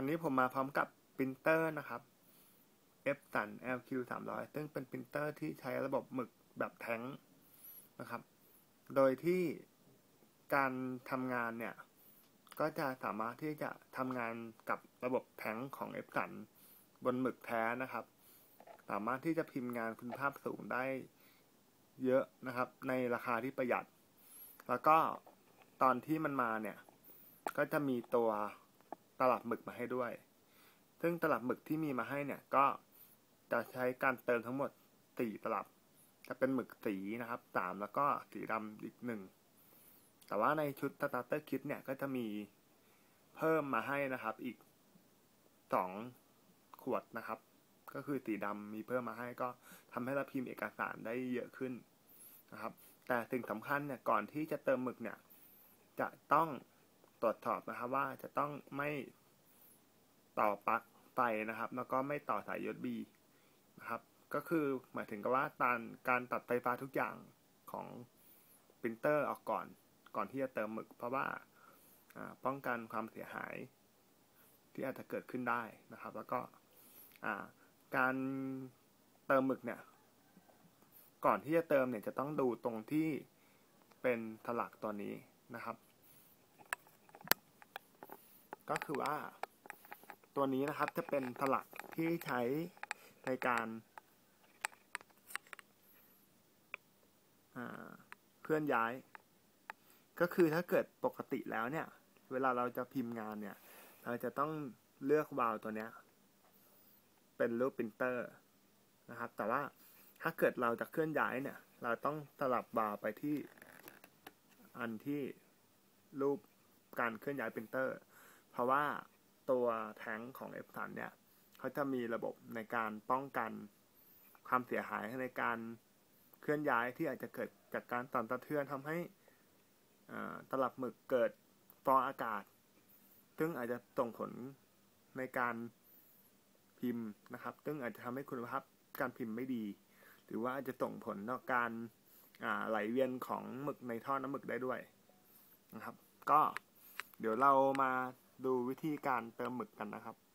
วันนี้ผมมาพร้อมกับปรินเตอร์นะครับ f สัน LQ 300ซึ่งเป็นปรินเตอร์ที่ใช้ระบบหมึกแบบแท้งนะครับ โดยที่การทำงานเนี่ย ก็จะสามารถที่จะทำงานกับระบบแท้งของ f สันบนหมึกแท้นะครับ สามารถที่จะพิมพ์งานคุณภาพสูงได้เยอะนะครับ ในราคาที่ประหยัด แล้วก็ตอนที่มันมาเนี่ย ก็จะมีตัว ตลับหมึกมาให้ด้วย ซึ่งตลับหมึกที่มีมาให้เนี่ยก็จะใช้การเติมทั้งหมดสี่ตลับ จะเป็นหมึกสีนะครับสามแล้วก็สีดำอีกหนึ่ง แต่ว่าในชุดสตาร์เตอร์คิดเนี่ยก็จะมีเพิ่มมาให้นะครับ อีกสองขวดนะครับ ก็คือสีดำมีเพิ่มมาให้ก็ทำให้เราพิมพ์เอกสารได้เยอะขึ้นนะครับ แต่สิ่งสำคัญเนี่ยก่อนที่จะเติมหมึกเนี่ย จะต้อง ตรวจสอบนะครับว่าจะต้องไม่ต่อปลั๊กไฟนะครับ แล้วก็ไม่ต่อสาย USB นะครับ ก็คือหมายถึงกับว่าการการตัดไฟฟ้าทุกอย่างของปรินเตอร์ออกก่อน ก่อนที่จะเติมหมึก เพราะว่าป้องกันความเสียหายที่อาจจะเกิดขึ้นได้นะครับ แล้วก็การเติมหมึกเนี่ย ก่อนที่จะเติมเนี่ยจะต้องดูตรงที่เป็นถลักตัวนี้นะครับ ก็คือว่า ตัวนี้นะครับจะเป็นสลักที่ใช้ในการเคลื่อนย้าย ก็คือถ้าเกิดปกติแล้วเนี่ย เวลาเราจะพิมพ์งานเนี่ย เราจะต้องเลือกวาลตัวเนี้ย เป็นรูปปรินเตอร์นะครับ แต่ว่าถ้าเกิดเราจะเคลื่อนย้ายเนี่ย เราต้องสลับวาลไปที่อันที่รูปการเคลื่อนย้ายปรินเตอร์ เพราะว่าตัวแท้งของ F3 เนี่ยเขาจะมีระบบในการป้องกันความเสียหายในการเคลื่อนย้ายที่อาจจะเกิดจากการสั่นสะเทือนทำให้ตลับหมึกเกิดฟองอากาศ ซึ่งอาจจะส่งผลในการพิมพ์นะครับ ซึ่งอาจจะทำให้คุณภาพการพิมพ์ไม่ดี หรือว่าอาจจะส่งผลต่อการไหลเวียนของหมึกในท่อน้ำหมึกได้ด้วยนะครับ ก็เดี๋ยวเรามา ดูวิธีการเติมหมึกกันนะครับ